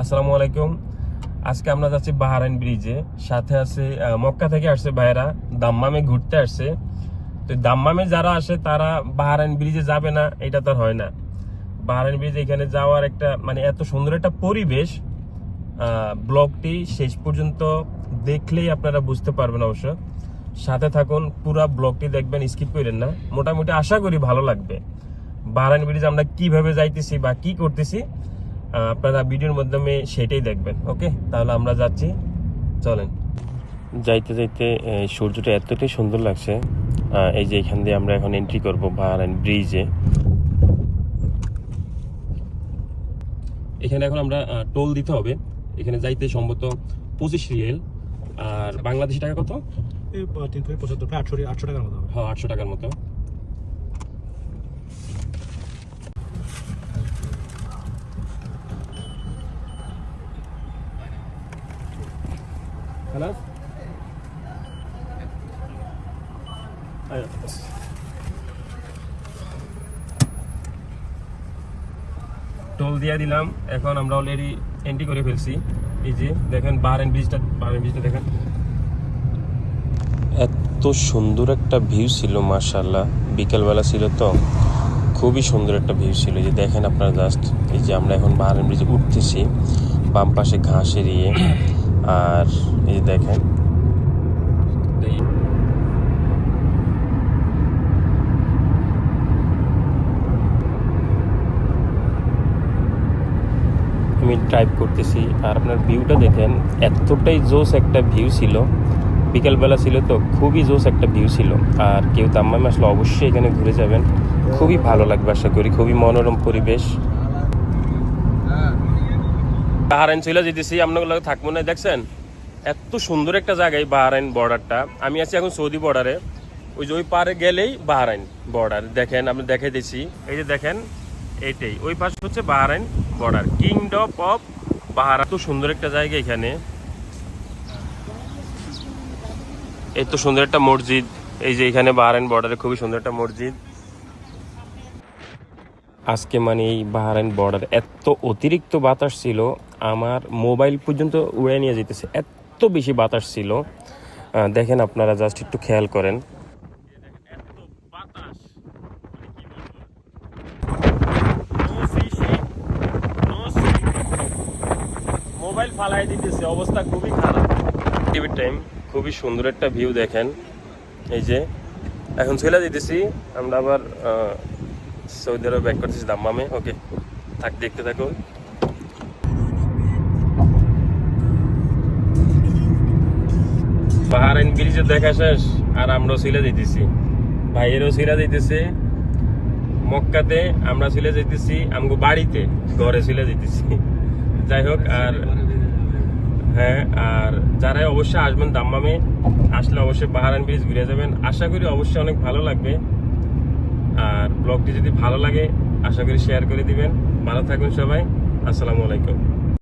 আসসালামু আলাইকুম। আজকে আমরা যাচ্ছি বাহারাইন ব্রিজে। সাথে আছে মক্কা থেকে আসছে ভাইরা। দাম্মামে ঘুরতে আসছে। তো দাম্মামে যারা আসে, তারা বাহারাইন ব্রিজে যাবে না, এটা তো আর হয় না। বাহারাইন ব্রিজ এখানে যাওয়ার একটা মানে এত সুন্দর একটা পরিবেশ ব্লগটি শেষ পর্যন্ত দেখলেই আপনারা বুঝতে পারবেন অবশ্য। সাথে থাকুন, পুরা ব্লগটি দেখবেন, স্কিপ করেন না। মোটামুটি আশা করি ভালো লাগবে। বাহারাইন ব্রিজ আমরা কীভাবে যাইতেছি বা কি করতেছি আপনারা ভিডিওর মাধ্যমে সেটাই দেখবেন ওকে তাহলে আমরা যাচ্ছি চলেন। যাইতে যাইতে সূর্যটা এতটাই সুন্দর লাগছে এই যে এখান দিয়ে আমরা এখন এন্ট্রি করব বাহারাইন ব্রিজে এখানে এখন আমরা টোল দিতে হবে। এখানে যাইতে সম্ভবত পঁচিশ রিয়েল আর বাংলাদেশি টাকা কত? তিন থেকে পঁচাত্তর আটশো আটশো টাকার মতো হ্যাঁ আটশো টাকার মতো। خلاص أيوة. টোল দিয়ে দিলাম এখন আমরা অলরেডি এন্ট্রি করে ফেলছি এই যে দেখেন বাহারেন ব্রিজটা বাহারেন ব্রিজটা দেখেন এত সুন্দর একটা ভিউ ছিল মার্শাল্লাহ বিকেলবেলা ছিল তো খুবই সুন্দর একটা ভিউ ছিল এই যে দেখেন আপনারা জাস্ট এই যে আমরা এখন বাহারেন ব্রিজে উঠতেছি বাম পাশে ঘাস এরিয়ে আর এই দেখেন। আমি ড্রাইভ করতেছি আর আপনার ভিউটা দেখেন, এতটাই জোস একটা ভিউ ছিল। বিকালবেলা ছিল তো, খুবই জোস একটা ভিউ ছিল। আর কেউ তাম্মামে আসলে অবশ্যই এখানে ঘুরে যাবেন। খুবই ভালো লাগবে আশা করি, খুবই মনোরম পরিবেশ। বাহারাইন চলে যেতেছি আপনাগুলো থাকব না। দেখছেন, এত সুন্দর একটা জায়গায় বাহারাইন বর্ডারটা। আমি আছি এখন সৌদি বর্ডারে। ওই যে ওই পারে গেলেই বাহারাইন বর্ডার। দেখেন, আমি দেখে দিচ্ছি। এই যে দেখেন, এইটাই। ওই পাশে হচ্ছে Bahrain border. Kingdom of Bahrain তো সুন্দর একটা জায়গা এখানে। এই তো সুন্দর একটা মসজিদ। এই যে এখানে বাহারাইন বর্ডারে খুবই সুন্দর একটা মসজিদ। আজকে মানে এই বাহারাইন বর্ডার এত অতিরিক্ত বাতাস ছিল আমার মোবাইল পর্যন্ত উড়ে নিয়ে যেতেছে এত বেশি বাতাস ছিল। দেখেন আপনারা জাস্ট একটু খেয়াল করেন। মোবাইল ফালাই দিতেছে অবস্থা খুবই খারাপ। টিভির টাইম খুবই সুন্দর একটা ভিউ দেখেন। এই যে এখন চলে দিতেছি আমরা আবার সৌদি আরব ব্যাক করতেছি দাম্মামে। ওকে থাক, দেখতে থাকুন বাহারাইন ব্রিজে দেখা শেষ, আর আমরাও সিলে দিতেছি। ভাইয়েরও সিলা দিতেছে। মক্কাতে আমরা সিলে যেতেছি আমগো বাড়িতে ঘরে সিলে দিতেছি। যাই হোক, আর হ্যাঁ আর যারা অবশ্যই আসবেন দাম্মামে, আসলে অবশ্যই বাহারান ব্রিজ ঘুরে যাবেন। আশা করি অবশ্যই অনেক ভালো লাগবে। ব্লগটি যদি ভালো লাগে আশা করি শেয়ার করে দিবেন। ভালো থাকুন সবাই। আসসালামু আলাইকুম।